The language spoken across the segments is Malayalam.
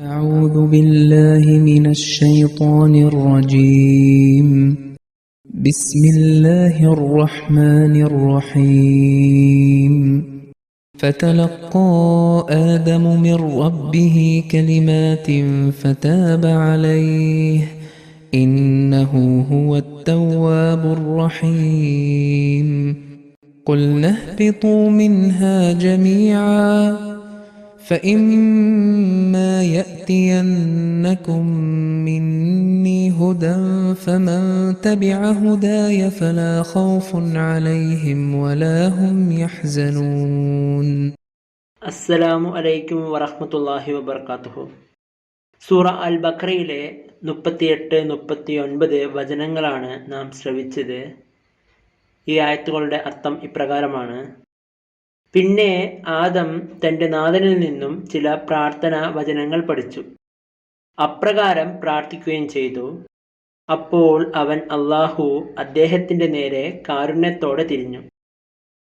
أعوذ بالله من الشيطان الرجيم. بسم الله الرحمن الرحيم. فتلقى آدم من ربه كلمات فتاب عليه. إنه هو التواب الرحيم. قلنا اهبطوا منها جميعا. فإما يأتينكم مني هدى فمن تبع هداي فلا خوف عليهم ولا هم يحزنون അസ്സലാമു അലൈക്കും വറഹ്മത്തുള്ളാഹി വബർക്കാത്തുഹു സൂറ അൽ ബക്രയിലെ മുപ്പത്തിയെട്ട് മുപ്പത്തിയൊൻപത് വചനങ്ങളാണ് നാം ശ്രവിച്ചത് ഈ ആയത്തുകളുടെ അർത്ഥം ഇപ്രകാരമാണ് പിന്നെ ആദം തന്റെ നാഥനിൽ നിന്നും ചില പ്രാർത്ഥന വചനങ്ങൾ പഠിച്ചു. അപ്രകാരം പ്രാർത്ഥിക്കുകയും ചെയ്തു. അപ്പോൾ അവൻ അള്ളാഹു അദ്ദേഹത്തിന്റെ നേരെ കാരുണ്യത്തോടെ തിരിഞ്ഞു.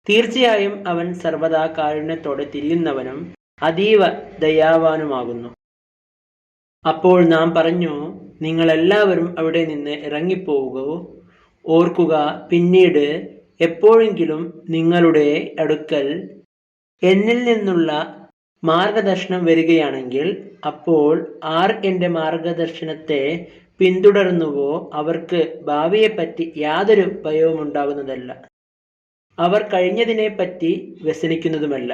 തീർച്ചയായും അവൻ സർവദാ കാരുണ്യത്തോടെ തിരിയുന്നവനും അതീവ ദയാവാനുമാകുന്നു. അപ്പോൾ നാം പറഞ്ഞു നിങ്ങളെല്ലാവരും അവിടെ നിന്ന് ഇറങ്ങിപ്പോവുകയോ ഓർക്കുക പിന്നീട് എപ്പോഴെങ്കിലും നിങ്ങളുടെ അടുക്കൽ എന്നിൽ നിന്നുള്ള മാർഗദർശനം വരികയാണെങ്കിൽ അപ്പോൾ ആർ എന്റെ മാർഗദർശനത്തെ പിന്തുടർന്നുവോ അവർക്ക് ഭാവിയെപ്പറ്റി യാതൊരു ഭയവും ഉണ്ടാകുന്നതല്ല അവർ കഴിഞ്ഞതിനെപ്പറ്റി വ്യസനിക്കുന്നതുമല്ല.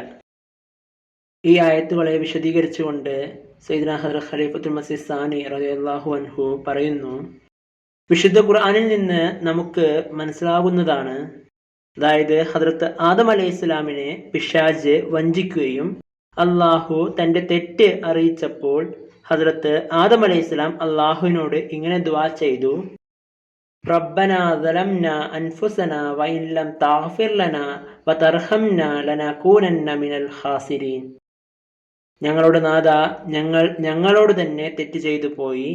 ഈ ആയത്തുകളെ വിശദീകരിച്ചുകൊണ്ട് സൈദന ഹദർ ഖലീഫത്തുൽ മസീദ് സാനി റളിയല്ലാഹു അൻഹു പറയുന്നു വിശുദ്ധ ഖുർആനിൽ നിന്ന് നമുക്ക് മനസ്സിലാകുന്നതാണ് അതായത് ഹദ്രത്ത് ആദം അലൈഹി ഇസ്ലാമിനെ പിശാജ് വഞ്ചിക്കുകയും അള്ളാഹു തന്റെ തെറ്റ് അറിയിച്ചപ്പോൾ ഹദ്രത്ത് ആദം അലൈഹി ഇസ്ലാം അള്ളാഹുവിനോട് ഇങ്ങനെ ദുവാ ചെയ്തു റബ്ബന ظلمنا أنفسنا وإن لم تغفر لنا وترحمنا لنكونن من الخاسرين ഞങ്ങളുടെ നാഥ ഞങ്ങൾ ഞങ്ങളോട് തന്നെ തെറ്റ് ചെയ്തു പോയി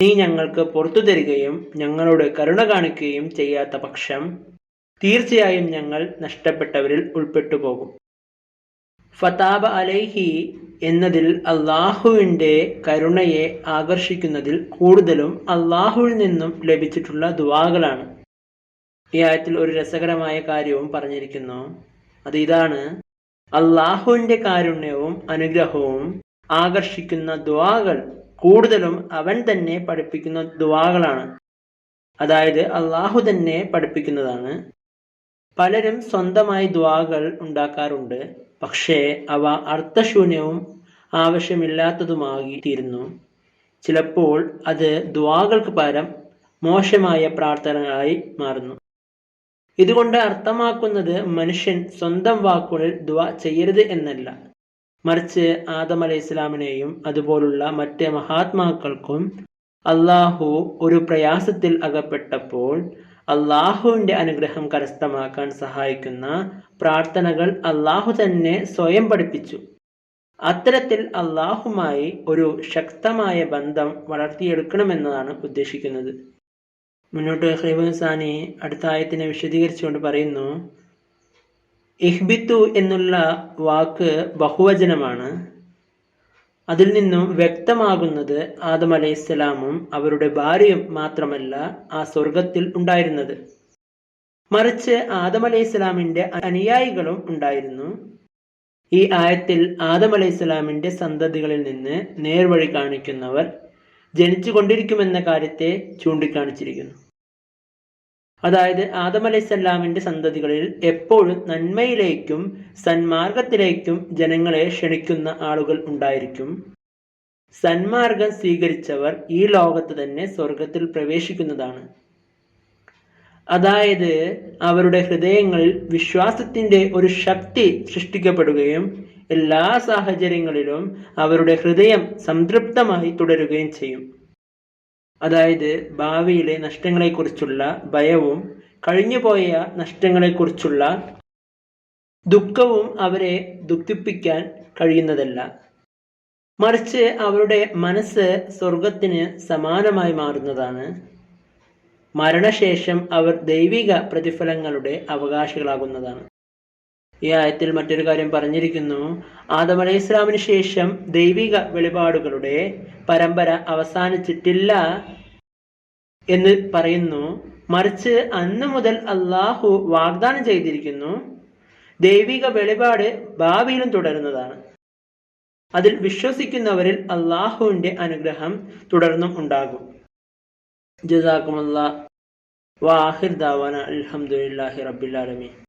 നീ ഞങ്ങൾക്ക് പുറത്തു തരികയും ഞങ്ങളോട് കരുണ കാണിക്കുകയും ചെയ്യാത്ത പക്ഷം തീർച്ചയായും ഞങ്ങൾ നഷ്ടപ്പെട്ടവരിൽ ഉൾപ്പെട്ടു പോകും ഫതാബ അലൈഹി എന്നതിൽ അള്ളാഹുവിന്റെ കരുണയെ ആകർഷിക്കുന്നതിൽ കൂടുതലും അള്ളാഹുവിൽ നിന്നും ലഭിച്ചിട്ടുള്ള ദുവാകളാണ് ഈ ആയത്തിൽ ഒരു രസകരമായ കാര്യവും പറഞ്ഞിരിക്കുന്നു. അത് ഇതാണ്. അള്ളാഹുവിന്റെ കാരുണ്യവും അനുഗ്രഹവും ആകർഷിക്കുന്ന ദുവാകൾ കൂടുതലും അവൻ തന്നെ പഠിപ്പിക്കുന്ന ദുവാകളാണ് അതായത് അള്ളാഹു തന്നെ പഠിപ്പിക്കുന്നതാണ്. പലരും സ്വന്തമായി ദ്വാകൾ ഉണ്ടാക്കാറുണ്ട്. പക്ഷേ അവ അർത്ഥശൂന്യവും ആവശ്യമില്ലാത്തതുമായി തീരുന്നു ചിലപ്പോൾ അത് ദ്വാകൾക്ക് പകരം മോശമായ പ്രാർത്ഥനകളായി മാറുന്നു. ഇതുകൊണ്ട് അർത്ഥമാക്കുന്നത് മനുഷ്യൻ സ്വന്തം വാക്കുകളിൽ ദ്വ ചെയ്യരുത് എന്നല്ല. മറിച്ച് ആദം അലൈഹി ഇസ്ലാമിനെയും അതുപോലുള്ള മറ്റ് മഹാത്മാക്കൾക്കും അള്ളാഹു ഒരു പ്രയാസത്തിൽ അകപ്പെട്ടപ്പോൾ അള്ളാഹുവിന്റെ അനുഗ്രഹം കരസ്ഥമാക്കാൻ സഹായിക്കുന്ന പ്രാർത്ഥനകൾ അള്ളാഹു തന്നെ സ്വയം പഠിപ്പിച്ചു. അത്തരത്തിൽ അള്ളാഹുമായി ഒരു ശക്തമായ ബന്ധം വളർത്തിയെടുക്കണമെന്നതാണ് ഉദ്ദേശിക്കുന്നത്. മുന്നോട്ട് ഹൈബുസാനി അടുത്ത ആയത്തിനെ വിശദീകരിച്ചുകൊണ്ട് പറയുന്നു ഇഹ്ബിത്തു എന്നുള്ള വാക്ക് ബഹുവചനമാണ്. അതിൽ നിന്നും വ്യക്തമാകുന്നത് ആദം അലൈഹിസ്സലാമും അവരുടെ ഭാര്യയും മാത്രമല്ല ആ സ്വർഗത്തിൽ ഉണ്ടായിരുന്നത്. മറിച്ച് ആദം അലൈഹിസ്സലാമിന്റെ അനുയായികളും ഉണ്ടായിരുന്നു. ഈ ആയത്തിൽ ആദം അലൈഹിസ്സലാമിന്റെ സന്തതികളിൽ നിന്ന് നേർവഴി കാണിക്കുന്നവർ ജനിച്ചുകൊണ്ടിരിക്കുമെന്ന കാര്യത്തെ ചൂണ്ടിക്കാണിച്ചിരിക്കുന്നു. അതായത് ആദം അലൈഹിസ്സലാമിന്റെ സന്തതികളിൽ എപ്പോഴും നന്മയിലേക്കും സന്മാർഗത്തിലേക്കും ജനങ്ങളെ ക്ഷണിക്കുന്ന ആളുകൾ ഉണ്ടായിരിക്കും. സന്മാർഗം സ്വീകരിച്ചവർ ഈ ലോകത്ത് തന്നെ സ്വർഗത്തിൽ പ്രവേശിക്കുന്നതാണ്. അതായത് അവരുടെ ഹൃദയങ്ങളിൽ വിശ്വാസത്തിന്റെ ഒരു ശക്തി സൃഷ്ടിക്കപ്പെടുകയും എല്ലാ സാഹചര്യങ്ങളിലും അവരുടെ ഹൃദയം സംതൃപ്തമായി തുടരുകയും ചെയ്യും. അതായത് ഭാവിയിലെ നഷ്ടങ്ങളെക്കുറിച്ചുള്ള ഭയവും കഴിഞ്ഞുപോയ നഷ്ടങ്ങളെക്കുറിച്ചുള്ള ദുഃഖവും അവരെ ദുഃഖിപ്പിക്കാൻ കഴിയുന്നതല്ല. മറിച്ച് അവരുടെ മനസ്സ് സ്വർഗത്തിന് സമാനമായി മാറുന്നതാണ്. മരണശേഷം അവർ ദൈവിക പ്രതിഫലങ്ങളുടെ അവകാശികളാകുന്നതാണ്. ഈ ആയത്തിൽ മറ്റൊരു കാര്യം പറഞ്ഞിരിക്കുന്നു. ആദം അലൈഹി ഇസ്ലാമിന് ശേഷം ദൈവിക വെളിപാടുകളുടെ പരമ്പര അവസാനിച്ചിട്ടില്ല എന്ന് പറയുന്നു. മറിച്ച് അന്ന് മുതൽ അള്ളാഹു വാഗ്ദാനം ചെയ്തിരിക്കുന്നു. ദൈവിക വെളിപാട് ഭാവിയിലും തുടരുന്നതാണ്. അതിൽ വിശ്വസിക്കുന്നവരിൽ അള്ളാഹുവിന്റെ അനുഗ്രഹം തുടർന്നും ഉണ്ടാകും. ജസാക്കുമല്ല വാഹിർ ദാവാന അലഹമുല്ലാഹി റബ്ബിൽ ആലമീൻ.